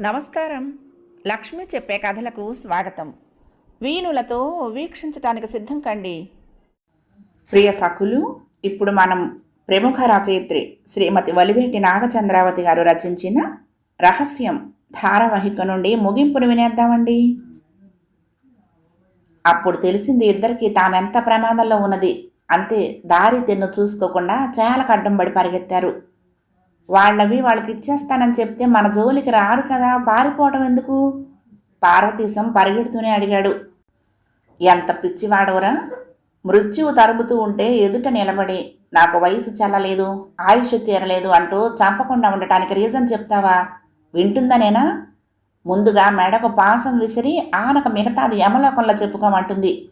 నమస్కారం. లక్ష్మి చెప్పే కథలకు స్వాగతం. వీణులతో వీక్షించటానికి సిద్ధం కండి. ప్రియ సఖులు ఇప్పుడు మనం ప్రముఖ రచయిత్రి శ్రీమతి వలివేటి నాగచంద్రావతి గారు రచించిన రహస్యం ధారావాహిక నుండి ముగింపును వినేద్దామండి. అప్పుడు తెలిసింది ఇద్దరికి తామెంత ప్రమాదంలో ఉన్నది. అంతే దారి తెన్ను చూసుకోకుండా చేలకు అడ్డం పడి పరిగెత్తారు. వాళ్ళవి వాళ్ళకి ఇచ్చేస్తానని చెప్తే మన జోలికి రారు కదా పారిపోవటం ఎందుకు? పార్వతీశం పరిగెడుతూనే అడిగాడు. ఎంత పిచ్చివాడవరా మృత్యువు తరుముతూ ఉంటే ఎదుట నిలబడి నాకు వయసు చల్లలేదు ఆయుష్ తీరలేదు అంటూ చంపకుండా ఉండటానికి రీజన్ చెప్తావా? వింటుందనేనా? ముందుగా మెడకు పాసం విసిరి ఆనక మిగతాది యమలోకంలో చెప్పుకోమంటుంది.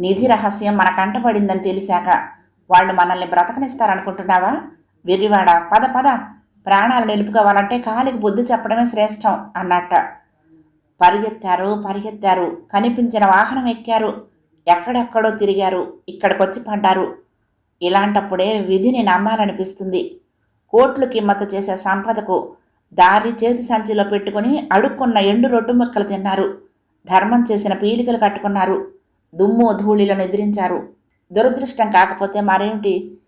నిధి రహస్యం మన కంటపడిందని తెలిసాక వాళ్ళు మనల్ని బ్రతకనిస్తారనుకుంటున్నావా? వెర్రివాడ పద పద. ప్రాణాలు నిలుపుకోవాలంటే కాలికి బుద్ధి చెప్పడమే శ్రేష్టం అన్నట్ట. పరిగెత్తారు పరిగెత్తారు. కనిపించిన వాహనం ఎక్కారు. ఎక్కడెక్కడో తిరిగారు. ఇక్కడికొచ్చి పడ్డారు. ఇలాంటప్పుడే విధిని నమ్మాలనిపిస్తుంది. కోట్లు కిమ్మత చేసే సంపదకు దారి చేతి సంచిలో పెట్టుకుని అడుక్కున్న ఎండు రొట్టు ముక్కలు తిన్నారు. ధర్మం చేసిన పీలికలు కట్టుకున్నారు. దుమ్ము ధూళిలో నిద్రించారు. దురదృష్టం కాకపోతే మరేమిటి?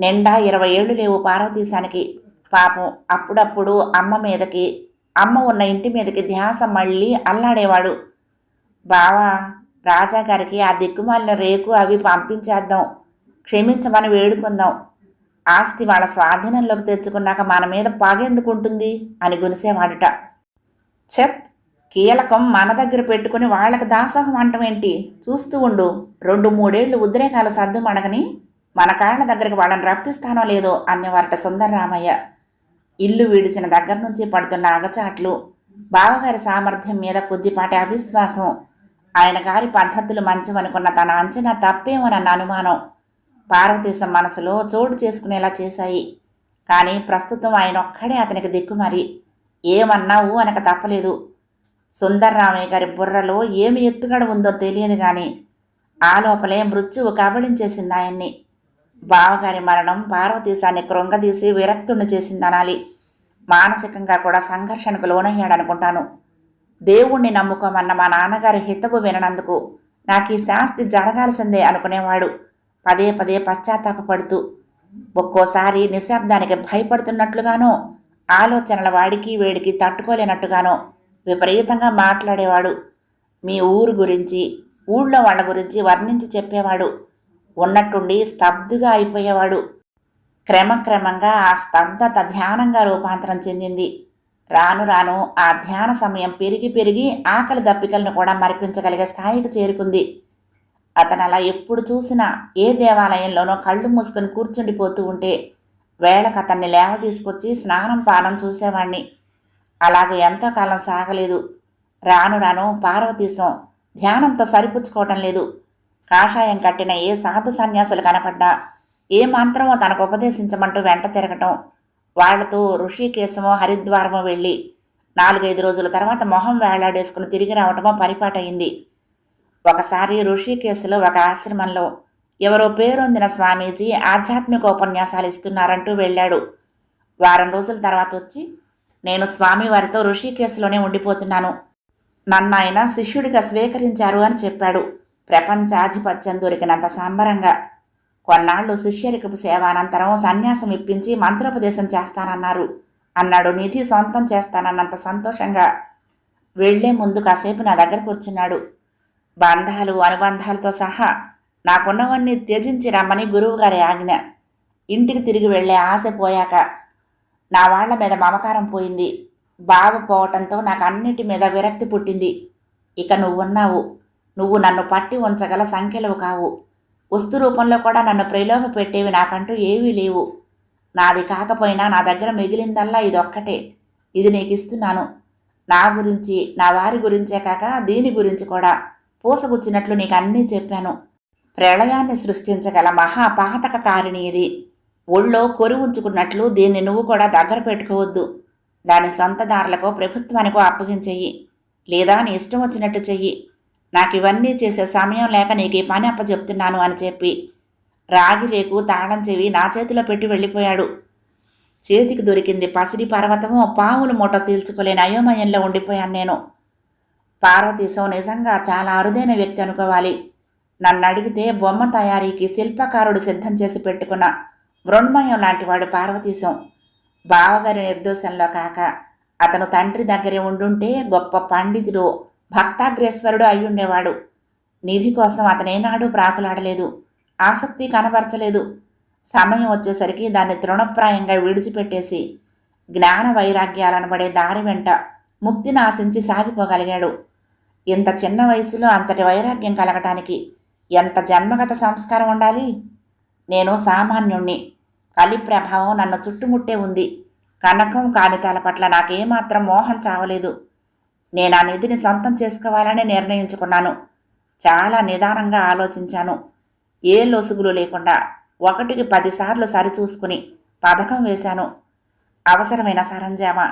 నిండా ఇరవై ఏళ్ళు లేవు పార్వతీశానికి. పాపం అప్పుడప్పుడు అమ్మ మీదకి అమ్మ ఉన్న ఇంటి మీదకి ధ్యాస మళ్ళీ అల్లాడేవాడు. బావా రాజాగారికి ఆ దిక్కుమాలిన రేకు అవి పంపించేద్దాం. క్షమించమని వేడుకుందాం. ఆస్తి వాళ్ళ స్వాధీనంలోకి తెచ్చుకున్నాక మన మీద పాగెందుకుంటుంది అని గునిసేవాడుట. చెత్ కీలకం మన దగ్గర పెట్టుకుని వాళ్ళకి దాసోహం అంటమేంటి? చూస్తూ ఉండు. రెండు మూడేళ్ళు ఉద్రేకాలు సర్దుమడగని మన కాళ్ళ దగ్గరికి వాళ్ళని రప్పిస్తానో లేదో అన్నవారట సుందరరామయ్య ఇల్లు విడిచిన దగ్గర నుంచి పడుతున్న అగచాట్లు బావగారి సామర్థ్యం మీద కొద్దిపాటి అవిశ్వాసం ఆయన గారి పద్ధతులు మంచివనుకున్న తన అంచనా తప్పేమోనన్న అనుమానం పార్వతీశం మనసులో చోటు చేసుకునేలా చేశాయి. కానీ ప్రస్తుతం ఆయన ఒక్కడే అతనికి దిక్కుమరి ఏమన్నావు అనక తప్పలేదు. సుందర్రామయ్య గారి బుర్రలో ఏమి ఎత్తుగడ ఉందో తెలియదు కానీ ఆ లోపలే మృత్యువు కబళించేసింది ఆయన్ని. బావగారి మరణం పార్వతీశాన్ని కృంగదీసి విరక్తుణ్ణి చేసిందనాలి. మానసికంగా కూడా సంఘర్షణకు లోనయ్యాడనుకుంటాను. దేవుణ్ణి నమ్ముకోమన్న మా నాన్నగారి హితవు విననందుకు నాకు ఈ శాస్తి జరగాల్సిందే అనుకునేవాడు. పదే పదే పశ్చాత్తాపపడుతూ ఒక్కోసారి నిశ్శబ్దానికి భయపడుతున్నట్లుగానో ఆలోచనల వాడికి వేడికి తట్టుకోలేనట్టుగానో విపరీతంగా మాట్లాడేవాడు. మీ ఊరు గురించి ఊళ్ళో వాళ్ళ గురించి వర్ణించి చెప్పేవాడు. ఉన్నట్టుండి స్తబ్దుగా అయిపోయేవాడు. క్రమక్రమంగా ఆ స్తబ్దత ధ్యానంగా రూపాంతరం చెందింది. రాను రాను ఆ ధ్యాన సమయం పెరిగి పెరిగి ఆకలి దప్పికలను కూడా మరిపించగలిగే స్థాయికి చేరుకుంది. అతను అలా ఎప్పుడు చూసినా ఏ దేవాలయంలోనో కళ్ళు మూసుకొని కూర్చుండిపోతూ ఉంటే వేళకు అతన్ని లేవ తీసుకొచ్చి స్నానం పానం చూసేవాణ్ణి. అలాగ ఎంతో కాలం సాగలేదు. రాను రాను పార్వతీశం ధ్యానంతో సరిపుచ్చుకోవటం లేదు. కాషాయం కట్టిన ఏ సాధు సన్యాసులు కనపడ్డా? ఏ మంత్రమో తనకు ఉపదేశించమంటూ వెంట తిరగటం. వాళ్ళతో ఋషికేశమో హరిద్వారమో వెళ్ళి నాలుగైదు రోజుల తర్వాత మొహం వేలాడేసుకుని తిరిగి రావటమో పరిపాటయింది. ఒకసారి ఋషికేశులో ఒక ఆశ్రమంలో ఎవరో పేరొందిన స్వామీజీ ఆధ్యాత్మిక ఉపన్యాసాలు ఇస్తున్నారంటూ వెళ్ళాడు. వారం రోజుల తర్వాత వచ్చి నేను స్వామివారితో ఋషికేశులోనే ఉండిపోతున్నాను. నన్ను ఆయన శిష్యుడిగా స్వీకరించారు అని చెప్పాడు. ప్రపంచాధిపత్యం దొరికినంత సంబరంగా కొన్నాళ్ళు శిష్యరికపు సేవ అనంతరం సన్యాసం ఇప్పించి మంత్రోపదేశం చేస్తానన్నారు. అన్నాడు నిధి సొంతం చేస్తానన్నంత సంతోషంగా. వెళ్ళే ముందు కాసేపు నా దగ్గర కూర్చున్నాడు. బంధాలు అనుబంధాలతో సహా నాకున్నవన్నీ త్యజించి రమ్మని గురువుగారి ఆజ్ఞ. ఇంటికి తిరిగి వెళ్ళే ఆశ పోయాక నా వాళ్ళ మీద మమకారం పోయింది. బావ పోవటంతో నాకు అన్నిటి మీద విరక్తి పుట్టింది. ఇక నువ్వున్నావు. నువ్వు నన్ను పట్టి ఉంచగల సంఖ్యలు కావు. వస్తు రూపంలో కూడా నన్ను ప్రలోభ పెట్టేవి నాకంటూ ఏవీ లేవు. నాది కాకపోయినా నా దగ్గర మిగిలిందల్లా ఇదొక్కటే. ఇది నీకు ఇస్తున్నాను నా గురించి నా వారి గురించే కాక దీని గురించి కూడా పూసగుచ్చినట్లు నీకు అన్నీ చెప్పాను. ప్రళయాన్ని సృష్టించగల మహాపాతక కారిణి ఇది. ఒళ్ళో కొరి ఉంచుకున్నట్లు దీన్ని నువ్వు కూడా దగ్గర పెట్టుకోవద్దు. దాని సొంతదారులకో ప్రభుత్వానికో అప్పగించెయ్యి. లేదా నీ ఇష్టం వచ్చినట్టు చెయ్యి. నాకు ఇవన్నీ చేసే సమయం లేక నీకు ఈ పని అప్పచెప్తున్నాను అని చెప్పి రాగి రేకు తాళం చెవి నా చేతిలో పెట్టి వెళ్ళిపోయాడు. చేతికి దొరికింది పసిడి పర్వతము పావుల మూట తీల్చుకోలేని అయోమయంలో ఉండిపోయాను నేను. పార్వతీశం నిజంగా చాలా అరుదైన వ్యక్తి అనుకోవాలి. నన్ను అడిగితే బొమ్మ తయారీకి శిల్పకారుడు సిద్ధం చేసి పెట్టుకున్న మృణ్మయం లాంటివాడు పార్వతీశం. బావగారి నిర్దోషంలో కాక అతను తండ్రి దగ్గరే ఉండుంటే గొప్ప పండితుడు భక్తాగ్రేశ్వరుడు అయ్యుండేవాడు. నిధి కోసం అతనేనాడు ప్రాకులాడలేదు. ఆసక్తి కనబరచలేదు. సమయం వచ్చేసరికి దాన్ని తృణప్రాయంగా విడిచిపెట్టేసి జ్ఞాన వైరాగ్యాలనబడే దారి వెంట ముక్తిని ఆశించి సాగిపోగలిగాడు. ఇంత చిన్న వయసులో అంతటి వైరాగ్యం కలగటానికి ఎంత జన్మగత సంస్కారం ఉండాలి? నేను సామాన్యుణ్ణి. కలి ప్రభావం నన్ను చుట్టుముట్టే ఉంది. కనకం కామితాల పట్ల నాకేమాత్రం మోహం చావలేదు. నేను ఆ నిధిని సొంతం చేసుకోవాలని నిర్ణయించుకున్నాను. చాలా నిదానంగా ఆలోచించాను. ఏ లొసుగులు లేకుండా ఒకటికి పదిసార్లు సరిచూసుకుని పథకం వేశాను. అవసరమైన సరంజామా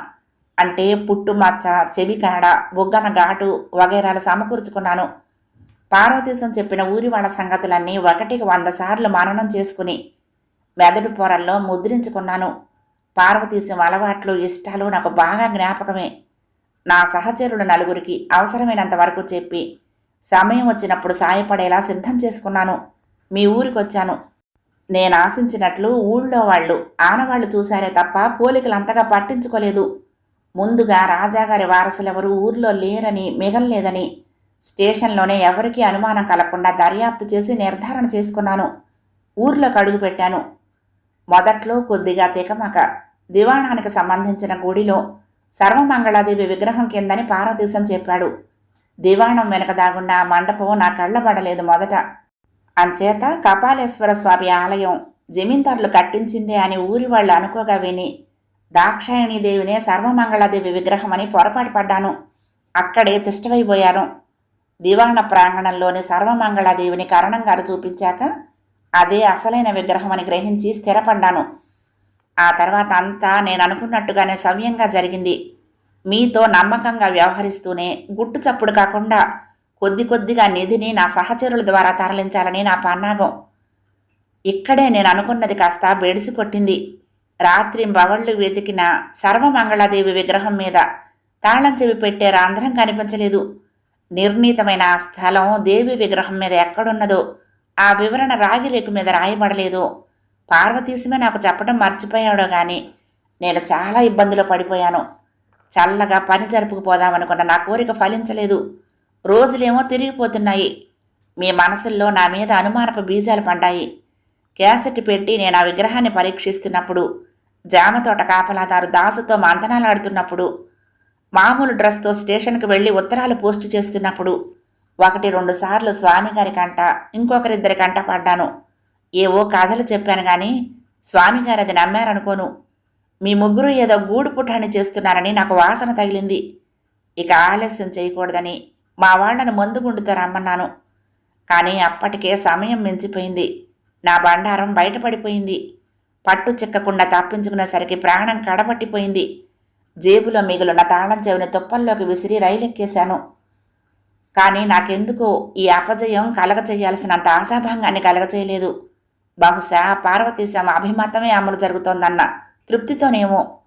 అంటే పుట్టుమచ్చ చెవి కాడ బుగ్గన ఘాటు వగైరాలు సమకూర్చుకున్నాను. పార్వతీశం చెప్పిన ఊరి వాళ్ళ సంగతులన్నీ ఒకటికి వంద సార్లు మననం చేసుకుని మెదడు పొరల్లో ముద్రించుకున్నాను. పార్వతీశం అలవాట్లు ఇష్టాలు నాకు బాగా జ్ఞాపకమే. నా సహచరులు నలుగురికి అవసరమైనంత వరకు చెప్పి సమయం వచ్చినప్పుడు సాయపడేలా సిద్ధం చేసుకున్నాను. మీ ఊరికి వచ్చాను నేను ఆశించినట్లు ఊళ్ళో వాళ్ళు ఆనవాళ్ళు చూశారే తప్ప పోలికలు అంతగా పట్టించుకోలేదు. ముందుగా రాజాగారి వారసులెవరూ ఊర్లో లేరని మిగల్లేదని స్టేషన్లోనే ఎవరికీ అనుమానం కలగకుండా దర్యాప్తు చేసి నిర్ధారణ చేసుకున్నాను. ఊర్లోకి అడుగు పెట్టాను. మొదట్లో కొద్దిగా తికమక దివాణానికి సంబంధించిన గుడిలో సర్వమంగళాదేవి విగ్రహం కిందని పార్వతీశం చెప్పాడు. దివాణం వెనక దాగున్న ఆ మండపం నా కళ్ళబడలేదు మొదట. అంచేత కపాలేశ్వర స్వామి ఆలయం జమీందారులు కట్టించిందే అని ఊరి వాళ్ళు అనుకోగా విని దాక్షాయణీదేవినే సర్వమంగళాదేవి విగ్రహమని పొరపాటు పడ్డాను. అక్కడే తిష్టమైపోయాను. దివాణ ప్రాంగణంలోని సర్వమంగళాదేవిని కరణం గారు చూపించాక అదే అసలైన విగ్రహమని గ్రహించి స్థిరపడ్డాను. ఆ తర్వాత అంతా నేను అనుకున్నట్టుగానే సవ్యంగా జరిగింది. మీతో నమ్మకంగా వ్యవహరిస్తూనే గుట్టు చప్పుడు కాకుండా కొద్ది కొద్దిగా నిధిని నా సహచరుల ద్వారా తరలించాలని నా పన్నాగం. ఇక్కడే నేను అనుకున్నది కాస్త బెడిసి కొట్టింది. రాత్రి బవళ్ళు వెతికిన సర్వమంగళాదేవి విగ్రహం మీద తాళం చెవి పెట్టే రంధ్రం కనిపించలేదు. నిర్ణీతమైన ఆ స్థలం దేవి విగ్రహం మీద ఎక్కడున్నదో ఆ వివరణ రాగిరేకు మీద రాయబడలేదు పార్వతీశమే నాకు చెప్పడం మర్చిపోయాడో కానీ నేను చాలా ఇబ్బందిలో పడిపోయాను. చల్లగా పని జరుపుకుపోదామనుకున్న నా కోరిక ఫలించలేదు. రోజులేమో తిరిగిపోతున్నాయి. మీ మనసుల్లో నా మీద అనుమానపు బీజాలు పడ్డాయి. క్యాసెట్ పెట్టి నేను ఆ విగ్రహాన్ని పరీక్షిస్తున్నప్పుడు జామతోట కాపలాదారు దాసుతో మంతనాలాడుతున్నప్పుడు మామూలు డ్రెస్తో స్టేషన్కి వెళ్ళి ఉత్తరాలు పోస్టు చేస్తున్నప్పుడు ఒకటి రెండు సార్లు స్వామిగారి కంట ఇంకొకరిద్దరి కంట పడ్డాను. ఏవో కథలు చెప్పాను కానీ స్వామిగారు అది నమ్మారనుకోను. మీ ముగ్గురు ఏదో గూడు పుటాన్ని చేస్తున్నారని నాకు వాసన తగిలింది. ఇక ఆలస్యం చేయకూడదని మా వాళ్ళను మందు గుండుతో రమ్మన్నాను. కానీ అప్పటికే సమయం మించిపోయింది. నా బండారం బయటపడిపోయింది. పట్టు చిక్కకుండా తప్పించుకునేసరికి ప్రాణం కడబట్టిపోయింది. జేబులో మిగులున్న తాళం చెవిని తుప్పల్లోకి విసిరి రైలెక్కేశాను. కానీ నాకెందుకో ఈ అపజయం కలగచేయాల్సినంత ఆశాభంగాన్ని కలగచేయలేదు. బహుశా పార్వతీశమ అభిమతమే అమలు జరుగుతోందన్న తృప్తితోనేమో.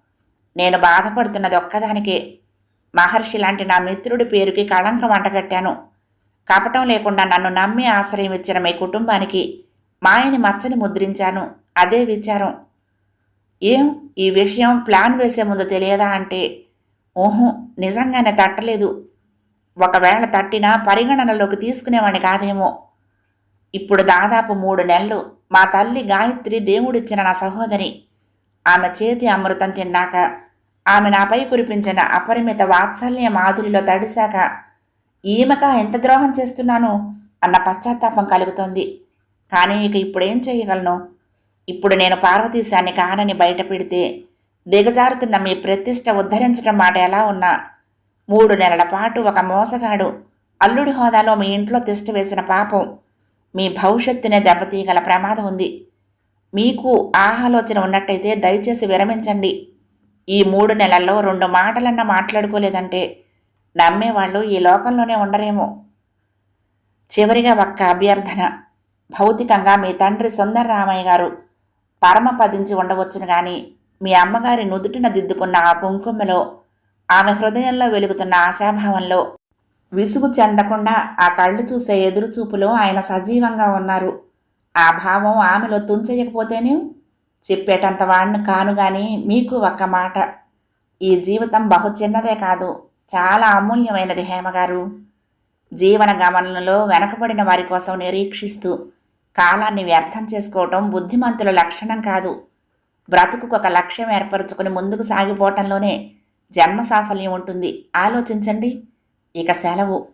నేను బాధపడుతున్నది ఒక్కదానికే. మహర్షి లాంటి నా మిత్రుడి పేరుకి కళంకం వంటగట్టాను కపటం లేకుండా నన్ను నమ్మి ఆశ్రయం ఇచ్చిన మీ కుటుంబానికి మాయని మచ్చని ముద్రించాను. అదే విచారం. ఏం? ఈ విషయం ప్లాన్ వేసే ముందు తెలియదా అంటే? ఓహో నిజంగానే తట్టలేదు. ఒకవేళ తట్టినా పరిగణనలోకి తీసుకునేవాడిని కాదేమో. ఇప్పుడు దాదాపు మూడు నెలలు మా తల్లి గాయత్రి దేవుడిచ్చిన నా సహోదరి. ఆమె చేతి అమృతం తిన్నాక ఆమె నాపై కురిపించిన అపరిమిత వాత్సల్య మాధురిలో తడిశాక ఈమెక ఎంత ద్రోహం చేస్తున్నాను? అన్న పశ్చాత్తాపం కలుగుతోంది. కానీ ఇక ఇప్పుడేం చేయగలను? ఇప్పుడు నేను పార్వతీశాన్ని కానని బయటపెడితే దిగజారుతున్న మీ ప్రతిష్ట ఉద్ధరించడం మాట ఎలా ఉన్నా? మూడు నెలల పాటు ఒక మోసగాడు అల్లుడి హోదాలో మీ ఇంట్లో తిష్ట వేసిన పాపం మీ భవిష్యత్తునే దెబ్బతీయగల ప్రమాదం ఉంది. మీకు ఆహాలోచన ఆలోచన ఉన్నట్టయితే దయచేసి విరమించండి. ఈ మూడు నెలల్లో రెండు మాటలన్నా మాట్లాడుకోలేదంటే నమ్మేవాళ్ళు ఈ లోకంలోనే ఉండరేమో. చివరిగా ఒక్క అభ్యర్థన. భౌతికంగా మీ తండ్రి సుందర రామయ్య గారు పరమపదించి ఉండవచ్చును కానీ మీ అమ్మగారి నుదుటిన దిద్దుకున్న ఆ కుంకుమలో ఆమె హృదయంలో వెలుగుతున్న ఆశాభావంలో విసుగు చెందకుండా ఆ కళ్ళు చూసే ఎదురుచూపులో ఆయన సజీవంగా ఉన్నారు. ఆ భావం ఆమెలో తుంచయకపోతేనే చెప్పేటంత వాడిని కాను గాని మీకు ఒక్క మాట. ఈ జీవితం బహు చిన్నదే కాదు చాలా అమూల్యమైనది హేమగారు జీవన గమనంలో వెనకబడిన వారి కోసం నిరీక్షిస్తూ కాలాన్ని వ్యర్థం చేసుకోవటం బుద్ధిమంతుల లక్షణం కాదు. బ్రతుకుకు ఒక లక్ష్యం ఏర్పరచుకుని ముందుకు సాగిపోవటంలోనే జన్మ సాఫల్యం ఉంటుంది. ఆలోచించండి. ఇక సెలవు.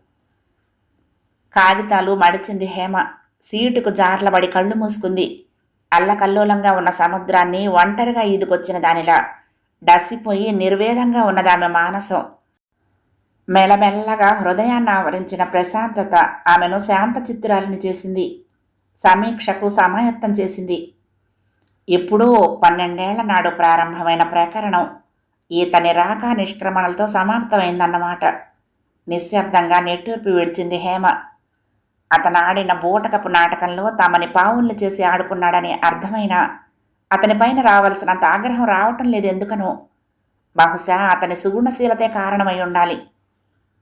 కాగితాలు మడిచింది హేమ. సీటుకు జార్లబడి కళ్ళు మూసుకుంది. అల్లకల్లోలంగా ఉన్న సముద్రాన్ని ఒంటరిగా ఈదుకొచ్చిన దానిలా. డసిపోయి నిర్వేదంగా ఉన్నదామె మానసం. మెలమెల్లగా హృదయాన్ని ఆవరించిన ప్రశాంతత ఆమెను శాంత చిత్తురాలిని చేసింది. సమీక్షకు సమాయత్తం చేసింది. ఎప్పుడో పన్నెండేళ్ళ నాడు ప్రారంభమైన ప్రకరణం. ఈతని రాక నిష్క్రమణలతో సమాప్తమైందన్నమాట. నిశ్శబ్దంగా నెట్టూర్పి విడిచింది హేమ. అతను ఆడిన బూటకపు నాటకంలో తమని పావుళ్ళు చేసి ఆడుకున్నాడని అర్థమైన అతనిపైన రావలసినంత ఆగ్రహం రావటం లేదు ఎందుకనో. బహుశా అతని సుగుణశీలతే కారణమై ఉండాలి.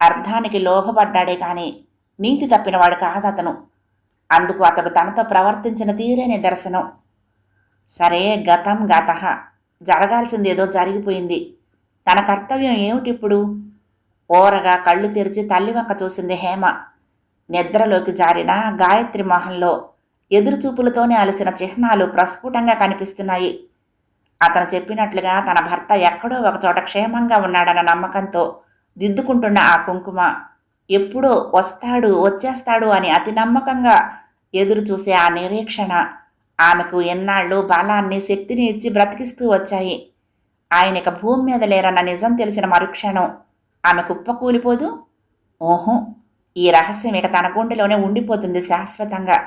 అర్థానికి లోభపడ్డాడే కానీ నీతి తప్పినవాడు కాదు అతను. అందుకు అతడు తనతో ప్రవర్తించిన తీరే నిదర్శనం సరే గతం గత. జరగాల్సింది ఏదో జరిగిపోయింది. తన కర్తవ్యం ఏమిటిప్పుడు? ఓరగా కళ్ళు తెరిచి తల్లివక్క చూసింది హేమ. నిద్రలోకి జారిన గాయత్రి మొహంలో ఎదురుచూపులతోనే అలసిన చిహ్నాలు ప్రస్ఫుటంగా కనిపిస్తున్నాయి. అతను చెప్పినట్లుగా తన భర్త ఎక్కడో ఒకచోట క్షేమంగా ఉన్నాడన్న నమ్మకంతో దిద్దుకుంటున్న ఆ కుంకుమ. ఎప్పుడో వస్తాడు వచ్చేస్తాడు అని అతి నమ్మకంగా ఎదురు చూసే ఆ నిరీక్షణ. ఆమెకు ఎన్నాళ్ళు బలాన్ని శక్తిని ఇచ్చి బ్రతికిస్తూ వచ్చాయి. ఆయన భూమి మీద లేరన్న నిజం తెలిసిన మరుక్షణం ఆమె కుప్పకూలిపోదు ఓహో ఈ రహస్యం ఇక తన గుండెలోనే ఉండిపోతుంది శాశ్వతంగా.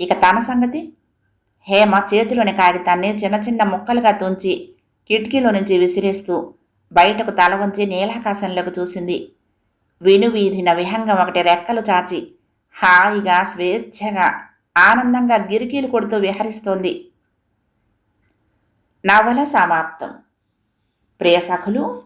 ఇక తన సంగతి? హేమ చేతిలోని కాగితాన్ని చిన్న చిన్న ముక్కలుగా తుంచి కిటికీలో నుంచి విసిరేస్తూ బయటకు తల వంచి నీలాకాశంలోకి చూసింది. వినువీధిన విహంగం ఒకటి రెక్కలు చాచి హాయిగా స్వేచ్ఛగా ఆనందంగా గిరికీలు కొడుతూ విహరిస్తోంది. నవల సమాప్తం. ప్రియ సఖులు